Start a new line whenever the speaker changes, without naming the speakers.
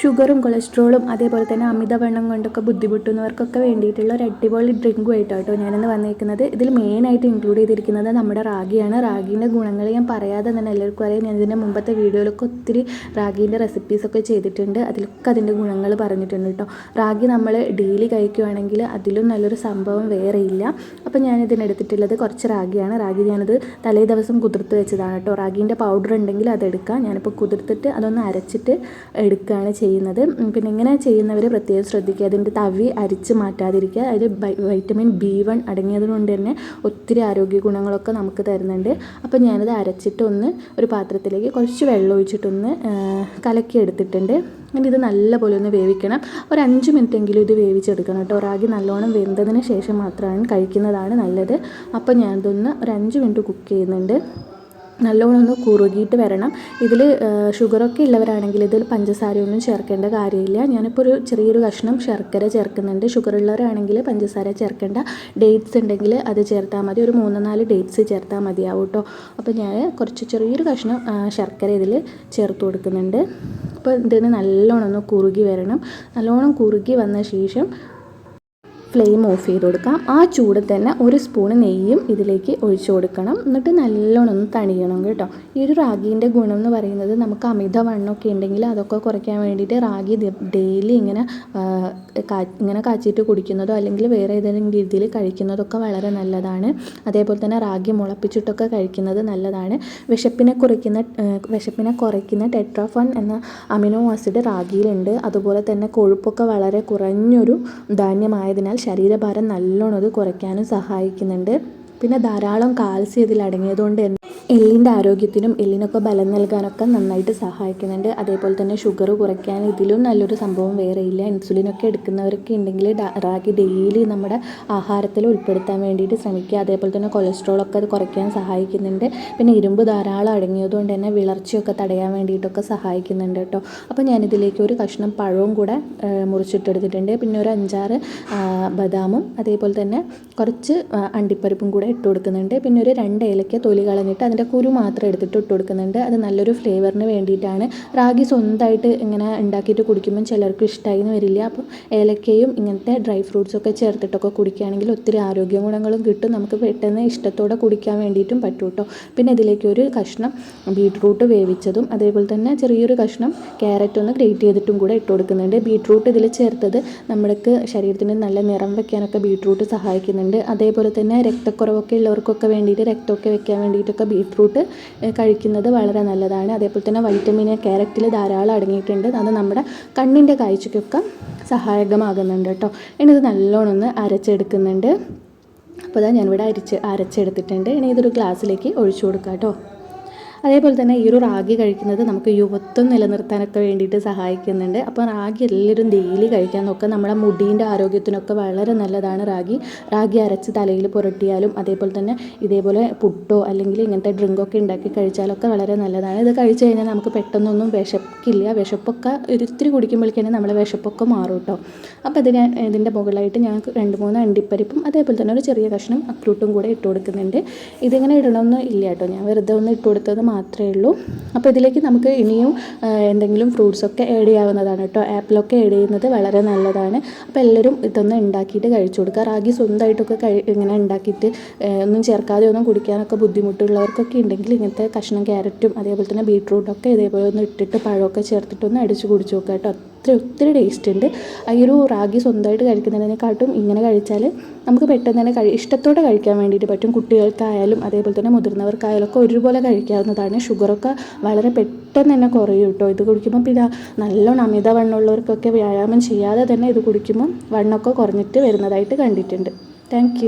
ഷുഗറും കൊളസ്ട്രോളും അതേപോലെ തന്നെ അമിതവണ്ണം കൊണ്ടൊക്കെ ബുദ്ധിമുട്ടുന്നവർക്കൊക്കെ വേണ്ടിയിട്ടുള്ള ഒരു അടിപൊളി ഡ്രിങ്കുമായിട്ടോ കേട്ടോ ഞാനിന്ന് വന്നിരിക്കുന്നത് ഇതിൽ മെയിനായിട്ട് ഇൻക്ലൂഡ് ചെയ്തിരിക്കുന്നത് നമ്മുടെ റാഗിയാണ്. റാഗീന്റെ ഗുണങ്ങൾ ഞാൻ പറയാതെ തന്നെ എല്ലാവർക്കും അറിയാം. ഞാൻ ഇതിന്റെ മുമ്പത്തെ വീഡിയോയിലൊക്കെ ഒത്തിരി റാഗീന്റെ റെസിപ്പീസൊക്കെ ചെയ്തിട്ടുണ്ട്. അതിലൊക്കെ അതിന്റെ ഗുണങ്ങൾ പറഞ്ഞിട്ടുണ്ട് കേട്ടോ റാഗി നമ്മൾ ഡെയിലി കഴിക്കുകയാണെങ്കിൽ അതിലും നല്ലൊരു സംഭവം വേറെ ഇല്ല. അപ്പോൾ ഞാനിതിനെടുത്തിട്ടുള്ളത് കുറച്ച് റാഗിയാണ്. റാഗി ഞാനത് തലേ ദിവസം കുതിർത്ത് വെച്ചതാണ് കേട്ടോ റാഗീന്റെ പൗഡർ ഉണ്ടെങ്കിൽ അതെടുക്കാം. ഞാനിപ്പോൾ കുതിർത്തിട്ട് അതൊന്ന് അരച്ചിട്ട് എടുക്കുകയാണ് ചെയ്യുന്നത്. ഉം, പിന്നെ ഇങ്ങനെ ചെയ്യുന്നവർ പ്രത്യേകം ശ്രദ്ധിക്കുക. അതിന്റെ തവി അരിച്ച് മാറ്റാതിരിക്കുക. അതിൽ വൈറ്റമിൻ ബി വൺ അടങ്ങിയതുകൊണ്ട് തന്നെ ഒത്തിരി ആരോഗ്യ ഗുണങ്ങളൊക്കെ നമുക്ക് തരുന്നുണ്ട്. അപ്പോൾ ഞാനത് അരച്ചിട്ടൊന്ന് ഒരു പാത്രത്തിലേക്ക് കുറച്ച് വെള്ളം ഒഴിച്ചിട്ടൊന്ന് കലക്കി എടുത്തിട്ടുണ്ട്. ഇനി ഇത് നല്ലപോലെ ഒന്ന് വേവിക്കണം. ഒരു അഞ്ച് മിനിറ്റെങ്കിലും ഇത് വേവിച്ചെടുക്കണം കേട്ടോ. റാഗി നല്ലോണം വെന്തതിന് ശേഷം മാത്രമാണ് കഴിക്കുന്നതാണ് നല്ലത്. അപ്പോൾ ഞാനിതൊന്ന് ഒരു അഞ്ച് മിനിറ്റ് കുക്ക് ചെയ്യുന്നുണ്ട്. നല്ലോണം ഒന്ന് കുറുകിയിട്ട് വരണം. ഇതിൽ ഷുഗറൊക്കെ ഉള്ളവരാണെങ്കിൽ ഇതിൽ പഞ്ചസാരയൊന്നും ചേർക്കേണ്ട കാര്യമില്ല. ഞാനിപ്പോൾ ഒരു ചെറിയൊരു കഷ്ണം ശർക്കര ചേർക്കുന്നുണ്ട്. ഷുഗർ ഉള്ളവരാണെങ്കിൽ പഞ്ചസാര ചേർക്കേണ്ട ഡേറ്റ്സ് ഉണ്ടെങ്കിൽ അത് ചേർത്താൽ മതി. ഒരു മൂന്ന് നാല് ഡേറ്റ്സ് ചേർത്താൽ മതിയാവും കേട്ടോ അപ്പോൾ ഞാൻ കുറച്ച് ചെറിയൊരു കഷ്ണം ശർക്കര ഇതിൽ ചേർത്ത് കൊടുക്കുന്നുണ്ട്. അപ്പോൾ ഇതിന് നല്ലോണം ഒന്ന് കുറുകി വരണം. നല്ലോണം കുറുകി വന്ന ശേഷം ഫ്ലെയിം ഓഫ് ചെയ്ത് കൊടുക്കാം. ആ ചൂട് തന്നെ ഒരു സ്പൂൺ നെയ്യും ഇതിലേക്ക് ഒഴിച്ചു കൊടുക്കണം. എന്നിട്ട് നല്ലോണം ഒന്ന് തണിയണം കേട്ടോ. ഈ ഒരു റാഗീന്റെ ഗുണം എന്ന് പറയുന്നത് നമുക്ക് അമിതവണ്ണമൊക്കെ ഉണ്ടെങ്കിൽ അതൊക്കെ കുറയ്ക്കാൻ വേണ്ടിയിട്ട് റാഗി ഡെയിലി ഇങ്ങനെ ഇങ്ങനെ കാച്ചിട്ട് കുടിക്കുന്നതോ അല്ലെങ്കിൽ വേറെ ഏതെങ്കിലും രീതിയിൽ കഴിക്കുന്നതൊക്കെ വളരെ നല്ലതാണ്. അതേപോലെ തന്നെ റാഗി മുളപ്പിച്ചിട്ടൊക്കെ കഴിക്കുന്നത് നല്ലതാണ്. വിശപ്പിനെ കുറയ്ക്കുന്ന വിശപ്പിനെ കുറയ്ക്കുന്ന ടെട്രോഫോൺ എന്ന അമിനോ ആസിഡ് റാഗിയിലുണ്ട്. അതുപോലെ തന്നെ കൊഴുപ്പൊക്കെ വളരെ കുറഞ്ഞൊരു ധാന്യമായതിനാൽ ശരീരഭാരം നല്ലോണം അത് കുറയ്ക്കാനും സഹായിക്കുന്നുണ്ട്. പിന്നെ ധാരാളം കാൽസ്യം ഇതിൽ അടങ്ങിയതുകൊണ്ട് എല്ലിന്റെ ആരോഗ്യത്തിനും എല്ലിനൊക്കെ ബലം നൽകാനൊക്കെ നന്നായിട്ട് സഹായിക്കുന്നുണ്ട്. അതേപോലെ തന്നെ ഷുഗർ കുറയ്ക്കാൻ ഇതിലും നല്ലൊരു സംഭവം വേറെ ഇല്ല. ഇൻസുലിനൊക്കെ എടുക്കുന്നവരൊക്കെ ഉണ്ടെങ്കിൽ റാഗി ഡെയിലി നമ്മുടെ ആഹാരത്തിൽ ഉൾപ്പെടുത്താൻ വേണ്ടിയിട്ട് ശ്രമിക്കുക. അതേപോലെ തന്നെ കൊളസ്ട്രോളൊക്കെ അത് കുറയ്ക്കാൻ സഹായിക്കുന്നുണ്ട്. പിന്നെ ഇരുമ്പ് ധാരാളം അടങ്ങിയതുകൊണ്ട് തന്നെ വിളർച്ചയൊക്കെ തടയാൻ വേണ്ടിയിട്ടൊക്കെ സഹായിക്കുന്നുണ്ട് കേട്ടോ. അപ്പോൾ ഞാനിതിലേക്ക് ഒരു കഷ്ണം പഴവും കൂടെ മുറിച്ചിട്ടെടുത്തിട്ടുണ്ട്. പിന്നെ ഒരു അഞ്ചാറ് ബദാമും അതേപോലെ തന്നെ കുറച്ച് അണ്ടിപ്പരിപ്പും കൂടെ ഇട്ട് കൊടുക്കുന്നുണ്ട് പിന്നെ ഒരു രണ്ട് ഏലക്ക തൊലി കളഞ്ഞിട്ട് കുരു മാത്രം എടുത്തിട്ട് ഇട്ട് കൊടുക്കുന്നുണ്ട്. അത് നല്ലൊരു ഫ്ലേവറിന് വേണ്ടിയിട്ടാണ്. റാഗി സ്വന്തമായിട്ട് ഇങ്ങനെ ഉണ്ടാക്കിയിട്ട് കുടിക്കുമ്പം ചിലർക്ക് ഇഷ്ടമായി എന്ന് വരില്ല. അപ്പോൾ ഏലക്കയും ഇങ്ങനത്തെ ഡ്രൈ ഫ്രൂട്ട്സൊക്കെ ചേർത്തിട്ടൊക്കെ കുടിക്കുകയാണെങ്കിൽ ഒത്തിരി ആരോഗ്യ ഗുണങ്ങളും കിട്ടും. നമുക്ക് പെട്ടെന്ന് ഇഷ്ടത്തോടെ കുടിക്കാൻ വേണ്ടിയിട്ടും പറ്റും കേട്ടോ. പിന്നെ ഇതിലേക്ക് ഒരു കഷ്ണം ബീട്രൂട്ട് വേവിച്ചതും അതേപോലെ തന്നെ ചെറിയൊരു കഷ്ണം ക്യാരറ്റ് ഒന്ന് ഗ്രേറ്റ് ചെയ്തിട്ടും കൂടെ ഇട്ട് കൊടുക്കുന്നുണ്ട്. ബീട്രൂട്ട് ഇതിൽ ചേർത്തത് നമ്മൾക്ക് ശരീരത്തിന് നല്ല നിറം വെക്കാനൊക്കെ ബീട്രൂട്ട് സഹായിക്കുന്നുണ്ട്. അതേപോലെ തന്നെ രക്തക്കുറവൊക്കെ ഉള്ളവർക്കൊക്കെ വേണ്ടിയിട്ട് രക്തമൊക്കെ വെക്കാൻ വേണ്ടിയിട്ടൊക്കെ ബീട്രൂട്ട് ഏഹ്, കഴിക്കുന്നത് വളരെ നല്ലതാണ്. അതേപോലെ തന്നെ വൈറ്റമിൻ ക്യാരറ്റിൽ ധാരാളം അടങ്ങിയിട്ടുണ്ട്. അത് നമ്മുടെ കണ്ണിന്റെ കാഴ്ചയ്ക്കൊക്കെ സഹായകമാകുന്നുണ്ട് കേട്ടോ. ഇനി ഇത് നല്ലോണം ഒന്ന് അരച്ചെടുക്കുന്നുണ്ട്. അപ്പോൾ അതാ ഞാനിവിടെ അരിച്ച് അരച്ചെടുത്തിട്ടുണ്ട്. ഇനി ഇതൊരു ഗ്ലാസ്സിലേക്ക് ഒഴിച്ചു കൊടുക്കാം കേട്ടോ. അതേപോലെ തന്നെ ഈ ഒരു റാഗി കഴിക്കുന്നത് നമുക്ക് യുവത്വം നിലനിർത്താനൊക്കെ വേണ്ടിയിട്ട് സഹായിക്കുന്നുണ്ട്. അപ്പോൾ റാഗി എല്ലാവരും ഡെയിലി കഴിക്കാൻ നോക്കുക. നമ്മുടെ മുടീന്റെ ആരോഗ്യത്തിനൊക്കെ വളരെ നല്ലതാണ് റാഗി. റാഗി അരച്ച് തലയിൽ പുരട്ടിയാലും അതേപോലെ തന്നെ ഇതേപോലെ പുട്ടോ അല്ലെങ്കിൽ ഇങ്ങനത്തെ ഡ്രിങ്കൊക്കെ ഉണ്ടാക്കി കഴിച്ചാലൊക്കെ വളരെ നല്ലതാണ്. ഇത് കഴിച്ചു കഴിഞ്ഞാൽ നമുക്ക് പെട്ടെന്നൊന്നും വിശപ്പില്ല. വിശപ്പൊക്കെ ഒരിത്തിരി കുടിക്കുമ്പോഴേക്കാണ് നമ്മളെ വിശപ്പൊക്കെ മാറും കേട്ടോ അപ്പോൾ ഇതിന് ഇതിന്റെ മുകളിലായിട്ട് ഞാൻ രണ്ട് മൂന്ന് അണ്ടിപ്പരിപ്പും അതേപോലെ തന്നെ ഒരു ചെറിയ കഷ്ണം അക്രൂട്ടും കൂടെ ഇട്ട് കൊടുക്കുന്നുണ്ട്. ഇതിങ്ങനെ ഇടണമെന്ന് ഇല്ല കേട്ടോ ഞാൻ വെറുതെ ഒന്ന് ഇട്ട് കൊടുത്തത് മാത്രമേ ഉള്ളൂ. അപ്പോൾ ഇതിലേക്ക് നമുക്ക് ഇനിയും എന്തെങ്കിലും ഫ്രൂട്ട്സൊക്കെ ആഡ് ചെയ്യാവുന്നതാണ് കേട്ടോ. ആപ്പിളൊക്കെ ആഡ് ചെയ്യുന്നത് വളരെ നല്ലതാണ്. അപ്പോൾ എല്ലാവരും ഇതൊന്ന് ഉണ്ടാക്കിയിട്ട് കഴിച്ചു കൊടുക്കുക. റാഗി സ്വന്തമായിട്ടൊക്കെ കഴി ഇങ്ങനെ ഉണ്ടാക്കിയിട്ട് ഒന്നും ചേർക്കാതെ ഒന്നും കുടിക്കാനൊക്കെ ബുദ്ധിമുട്ടുള്ളവർക്കൊക്കെ ഉണ്ടെങ്കിൽ ഇങ്ങനത്തെ കഷ്ണം ക്യാരറ്റും അതേപോലെ തന്നെ ബീട്രൂട്ടൊക്കെ ഇതേപോലെ ഒന്ന് ഇട്ടിട്ട് പഴമൊക്കെ ചേർത്തിട്ടൊന്ന് അടിച്ച് കുടിച്ച് നോക്കുക കേട്ടോ. ഒത്തിരി ഒത്തിരി ടേസ്റ്റ് ഉണ്ട്. ഈ ഒരു റാഗി സ്വന്തമായിട്ട് കഴിക്കുന്നതിനെക്കാട്ടും ഇങ്ങനെ കഴിച്ചാൽ നമുക്ക് പെട്ടെന്ന് തന്നെ കഴി ഇഷ്ടത്തോടെ കഴിക്കാൻ വേണ്ടിയിട്ട് പറ്റും. കുട്ടികൾക്കായാലും അതേപോലെ തന്നെ മുതിർന്നവർക്കായാലും ഒക്കെ ഒരുപോലെ കഴിക്കാവുന്നതാണ്. ഷുഗറൊക്കെ വളരെ പെട്ടെന്ന് തന്നെ കുറയും കേട്ടോ. ഇത് കുടിക്കുമ്പോൾ പിന്നെ നല്ലോണം അമിത വണ്ണമുള്ളവർക്കൊക്കെ വ്യായാമം ചെയ്യാതെ തന്നെ ഇത് കുടിക്കുമ്പോൾ വണ്ണമൊക്കെ കുറഞ്ഞിട്ട് വരുന്നതായിട്ട് കണ്ടിട്ടുണ്ട്. താങ്ക്